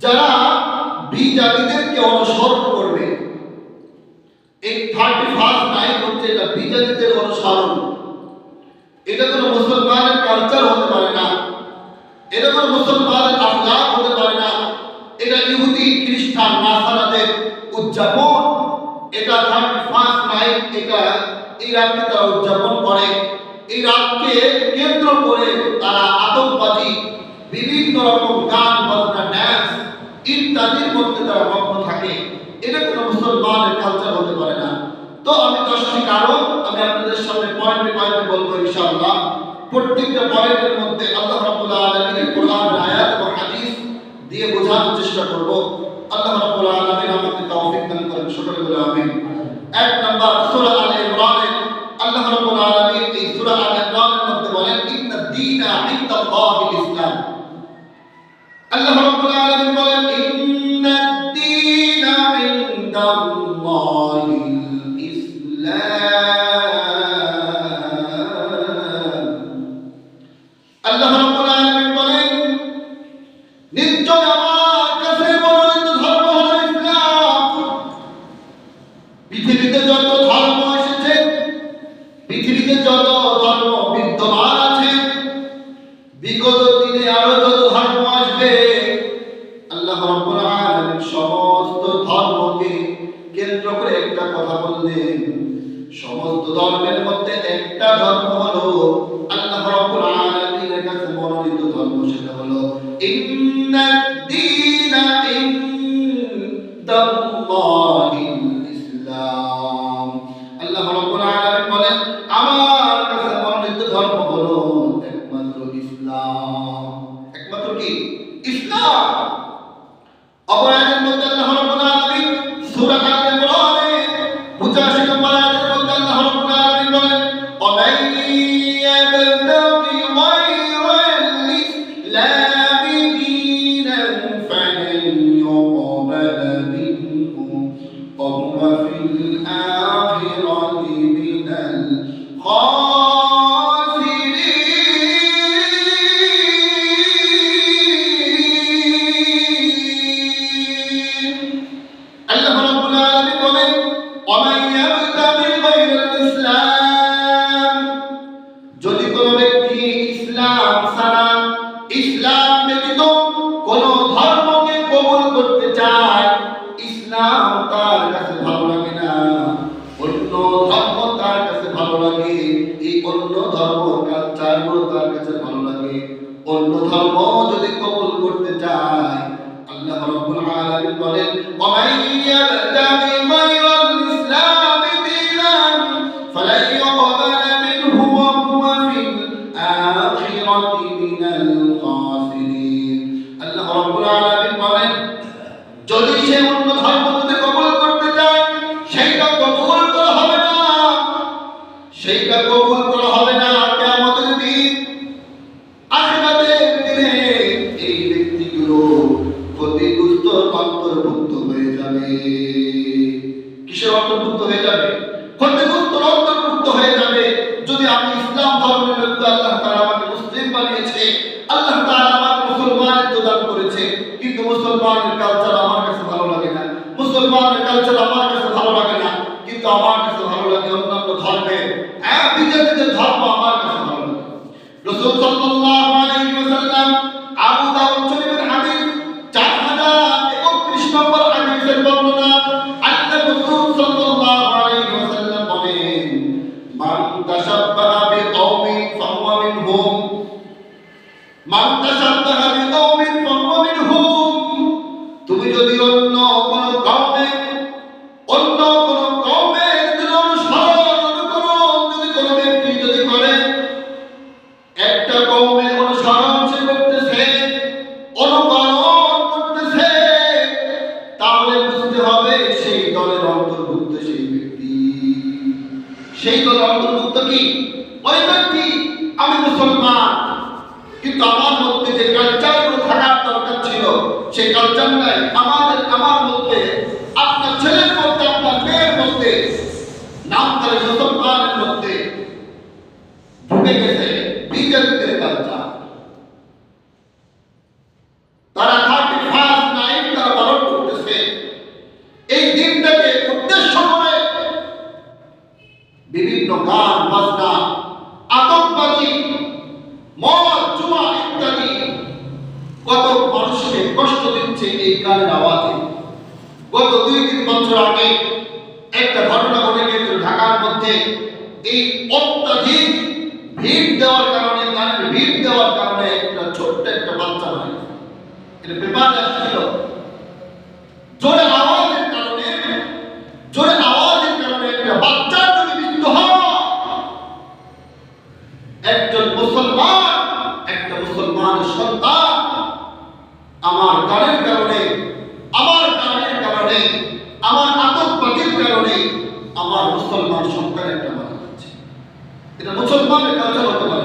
যারা বিজাতিদেরকে অনুসরণ করবে। এই থার্টি ফার্স্ট নাইট হচ্ছে এটা বিজাতিদের অনুসরণ। এটা কোনো মুসলমানের কালচার হতে পারে না। এটা কোনো মুসলমানের আখলাক হতে পারে না। এটা ইহুদি, খ্রিস্টান, নাসারাদের উদযাপন। এটা থার্টি ফার্স্ট নাইট এটা এই রাতকে তারা উদযাপন করে। এই রাতকে কেন্দ্র করে তারা আতঙ্কবাদী বিভিন্ন রকম মধ্যে মগ্ন থাকে, এটা কোনো মুসলমানের কালচার হতে পারে না। তো আমি দশটি কারণ আমি আপনাদের সামনে পয়েন্টে পয়েন্টে বলব ইনশাআল্লাহ। প্রত্যেকটা পয়েন্টের মধ্যে আল্লাহ রাব্বুল আলামিনের কোরআন, আয়াত এবং হাদিস দিয়ে বোঝানোর চেষ্টা করব। আল্লাহ রাব্বুল আলামিন আমাদের তৌফিক দান করেন, সকলে বলে আমিন। এক নাম্বার সূরা আলে ইমরানে আল্লাহ রাব্বুল আলামিন এই সূরা আলে ইমরানের মধ্যে বলেন, ইন্না দীনা ইনদাল্লাহিল ইসলাম। আল্লাহ রাব্বুল আলামিন ব্যতীত কোন ধর্মকে কবুল করতে চায়, ইসলাম তার কাছে ভালো লাগে না। অন্য ধর্ম তার কাছে ভালো লাগে, এই অন্য ধর্ম কালচারগুলো তার কাছে ভালো লাগে। অন্য ধর্ম যদি কবুল করতে চায়, আল্লাহ রাব্বুল আলামিন বলেন, ওমান ইয়াবতাগি গায়রাল ইসলাম দীনান ফালান ইউকবাল মিনহু ওয়া হুয়া ফিল আখিরাতি যদি আমি ইসলাম ধর্মের লোক আল্লাহ তারা আমাকে মুসলিম বানিয়েছে সেই দলের অন্তর্ভুক্ত সেই ব্যক্তি। সেই দলের অন্তর্ভুক্ত কি? ওই ব্যক্তি, আমি মুসলমান। কিন্তু আমার মধ্যে যে কালচারগুলো থাকার দরকার ছিল, সেই কালচার নাই আমাদের, আমার মধ্যে আপনার ছেলের মধ্যে আপনার মেয়ের মধ্যে নাম তার মুসলমানের মধ্যে ঢুকে গেছে বিজেপিদের কালচার তারা থার্টি ফার্স্ট নাইট দিচ্ছে এই গানের আওয়াজে গত দুই তিন বছর আগে একটা ঘটনা ঘটে গিয়েছিল ঢাকার মধ্যে এই অত্যাধিক ভিড় দেওয়ার কারণে গানের দেওয়ার কারণে একটা ছোট্ট একটা বাচ্চা গেছে। এটা পেপারে আসছিল। জোরে আওয়াজের কারণে, জোরে আওয়াজের কারণে একটা বাচ্চার যদি মৃত্যু হয়। একজন মুসলমান, একটা মুসলমানের সন্তান আমার গানের কারণে, আমার গানের কারণে, আমার আতঙ্কবাদীর কারণে আমার মুসলমান সন্তান একটা মারা যাচ্ছে এটা মুসলমানের কালচার হতে পারে।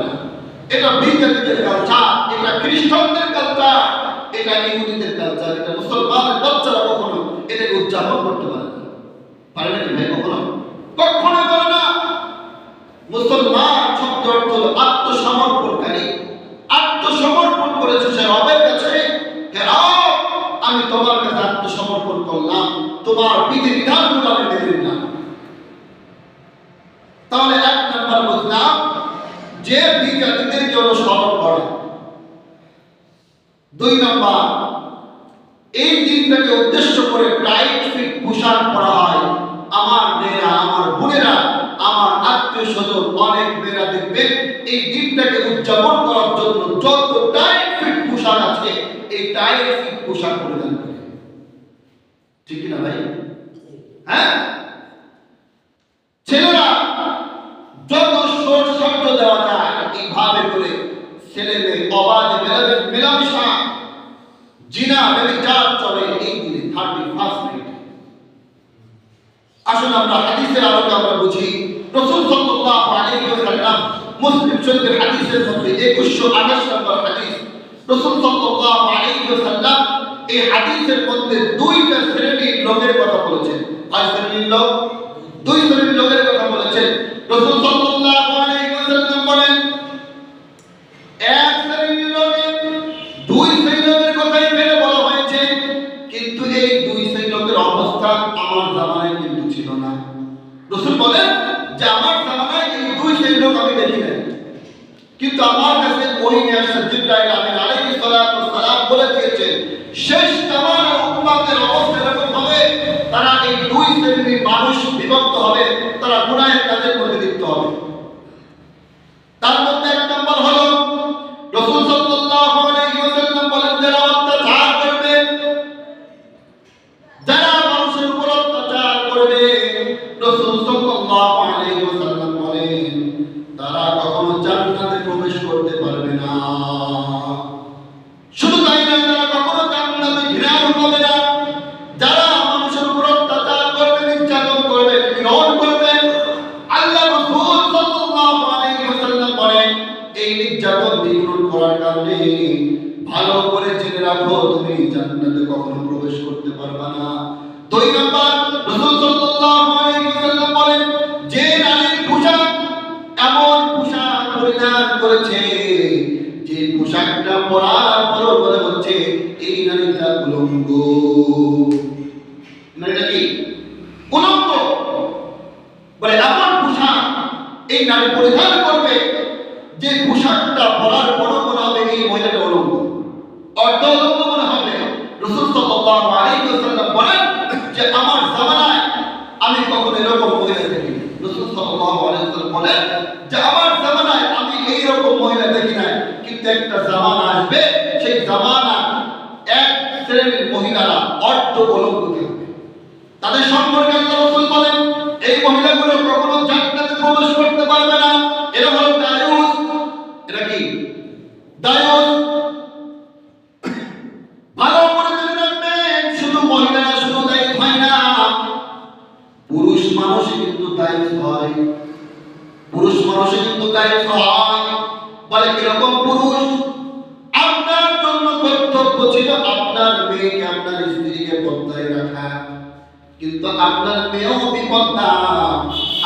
এটা বিজ্ঞানীদের কালচার এটা খ্রিস্টানদের কালচার এটা ইহুদিদের কালচার এটা মুসলমানের বাচ্চারা কখনো এটাকে উদযাপন করতে পারে না। পারে না ভাই, কখনো? কখনো পারে না। মুসলমান শব্দ অর্থ হলো আত্মসমর্পণকারী। আত্মসমর্পণ করেছে সে রবের কাছে। আমি তোমার কাছে আত্মসমর্পণ করলাম। তোমার বিধি বিধানগুলো আমি মেনে নিলাম। তাহলে এক নম্বর বুঝলাম যে বিজাতিদেরকে অনুসরণ করে। দুই নম্বর এই দিনটাকে উদ্দেশ্য করে টাইট ফিট পোশাক পরা হয়। আমার মেয়েরা আমার বোনেরা আমার আত্মীয় স্বজন অনেক মেয়েরা দেখবেন এই দিনটাকে উদযাপন করার জন্য যত টাইট ফিট পোশাক আছে এই টাইট ফিট পোশাক পরিধান করে। ঠিক না ভাই? হ্যাঁ ছেলেরা যত শোট শব্দ দেওয়া যায় এইভাবে করে ছেলে মেয়ে অবাধে মেলাবে মেলামেশা জিনা ব্যবিচার চলে এই দিনে থার্টি ফার্স্ট নাইট আসুন আমরা হাদিসের আলোকে আমরা বুঝি রসুল সাল্লাল্লাহু আলাইহি ওয়াসাল্লাম মুসলিম শরীফের হাদিসের মধ্যে 2128 নম্বর হাদিস রসুল সাল্লাল্লাহু আলাইহি ওয়াসাল্লাম এই হাদিসের মধ্যে দুইটা শ্রেণির লোকের কথা বলেছেন। কয় শ্রেণির লোক? দুই শ্রেণির লোকের কথা বলেছেন। রসুল জিব্রাইল আমিন আলাইহিস সালাতু সালাম বলে দিয়েছেন শেষ জামানার উম্মতের অবস্থা এরকম হবে, তারা এই দুই শ্রেণির মানুষ বিভক্ত হবে, তারা গুনাহের কাজের মধ্যে লিপ্ত হবে। তার মধ্যে এক নম্বর হলো, রাসূল সাল্লাল্লাহু আলাইহি ওয়াসাল্লাম বলেন, যারা অত্যাচার করবে, যারা মানুষের উপর অত্যাচার করবে, রাসূল সাল্লাল্লাহু আলাইহি ওয়াসাল্লাম বলেন, তারা কখনো জান্নাতে প্রবেশ করতে পারবে পরিধান করেছে, যে পোশাকটা পরার পর বলে হচ্ছে এই নারীটা উলঙ্গ। নারীটা কি? উলঙ্গ। বলে এমন পোশাক এই নারী পরিধান করবে, যে পোশাকটা পরার পর মনে হবে এই মহিলাটা উলঙ্গ। উলঙ্গ মনে হবে। রসুল বলেন যে, আমার জামানায় আমি কখনো এরকম মহিলা দেখিনি। কিন্তু একটা জামানা আসবে, সেই জামানা এক শ্রেণির অর্থ তাদের সম্পর্কে আল্লাহ বলেন, এই মহিলাগুলো কখনো জান্নাতে প্রবেশ করতে পারবে না। আপনার মেয়েও বিপদা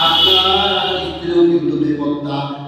আপনার স্ত্রীও কিন্তু বিপদ ভালো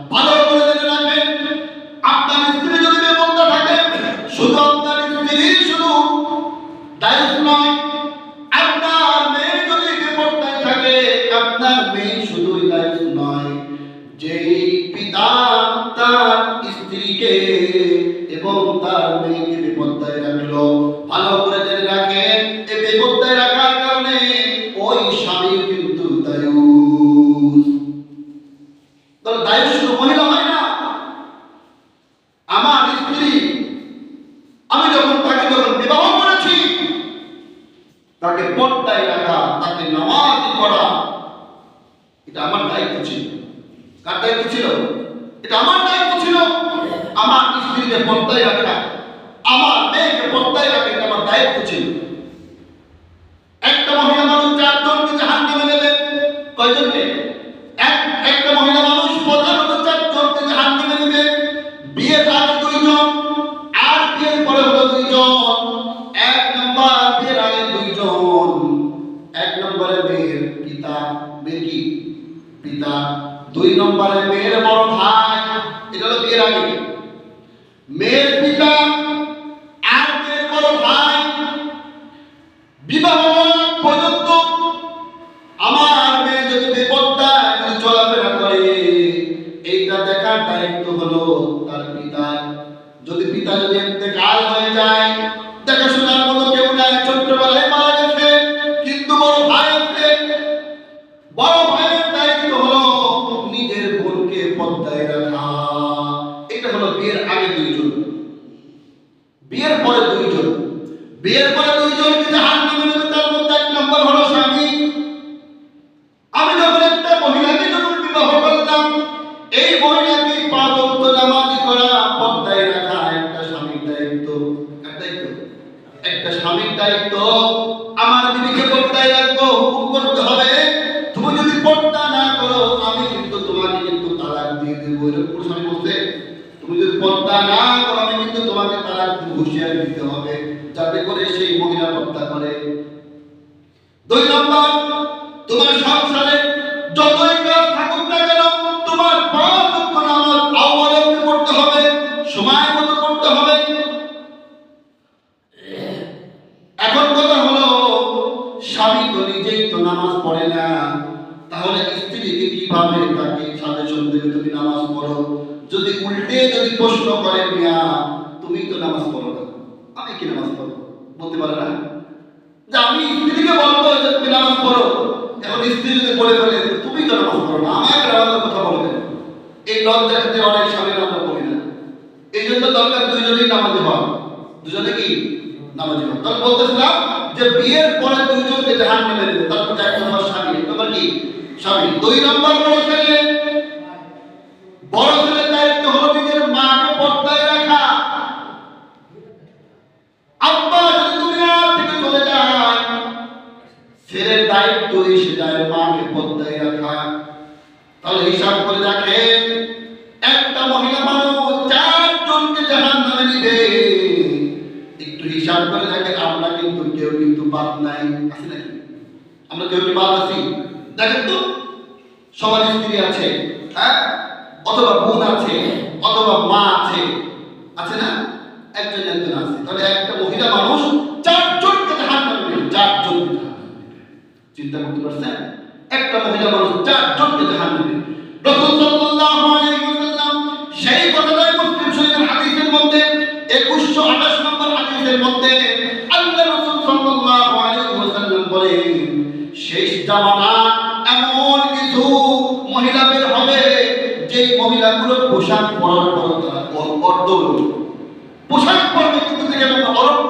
হুঁশিয়ারি দিতে হবে, যাতে করে সেই মহিলা পর্দা করে দুই নম্বর, তোমার সংসারে যতই কাজ থাকুক না কেন, তোমার পাঁচ লক্ষ নামাজ পড়তে হবে, সময় মতো করতে হবে। এখন কথা হলো, স্বামী তো নিজেই তো নামাজ পড়ে না, তাহলে স্ত্রীকে কীভাবে তাকে তুমি নামাজ পড়ো? যদি উল্টে যদি প্রশ্ন করে, মিয়া তো নামাজ পড়ো না। আমি কি নামাজ পড়ব? বলতে পারে না। যে আমি স্ত্রীকে বলব যে তুমি নামাজ পড়ো। এখন স্ত্রী যদি বলে ফেলে, তুমি তো নামাজ পড়ো না, আমাকে নামাজের কথা বলবে এই লজ্জা ক্ষেত্রে অনেক স্বামী আমরা পড়ি না। এই জন্য দরকার দুইজনেই নামাজি হওয়া। দুজনে কি? নামাজি হওয়া। তখন বলতেছিলাম যে বিয়ের পরে দুইজনকে জাহান নেমে দেবে তারপর এক নম্বর স্বামী। নম্বর কি? স্বামী। দুই নম্বর বড় ছেলে দেখেন তো, সবার স্ত্রী আছে হ্যাঁ? অথবা বোন আছে, অথবা মা আছে। আছে না? একজন একজন আছে। তাহলে একটা মহিলা মানুষ চারজনকে জাহান নামে নেবে চারজনকে জাহান চিন্তা করতে পারছেন? একটা মহিলা মানুষ চারজনকে জাহান নেবে রাসূল সাল্লাল্লাহু সেই কথাটাই মুসলিম হাদিসের মধ্যে 2128 নম্বর হাদিসের মধ্যে আল্লাহ রাসূল শেষ মহিলা বের হবে যে মহিলাগুলো পোশাক পরার পর অর্ধ পোশাক পরবে কিন্তু থেকে অরক্ষ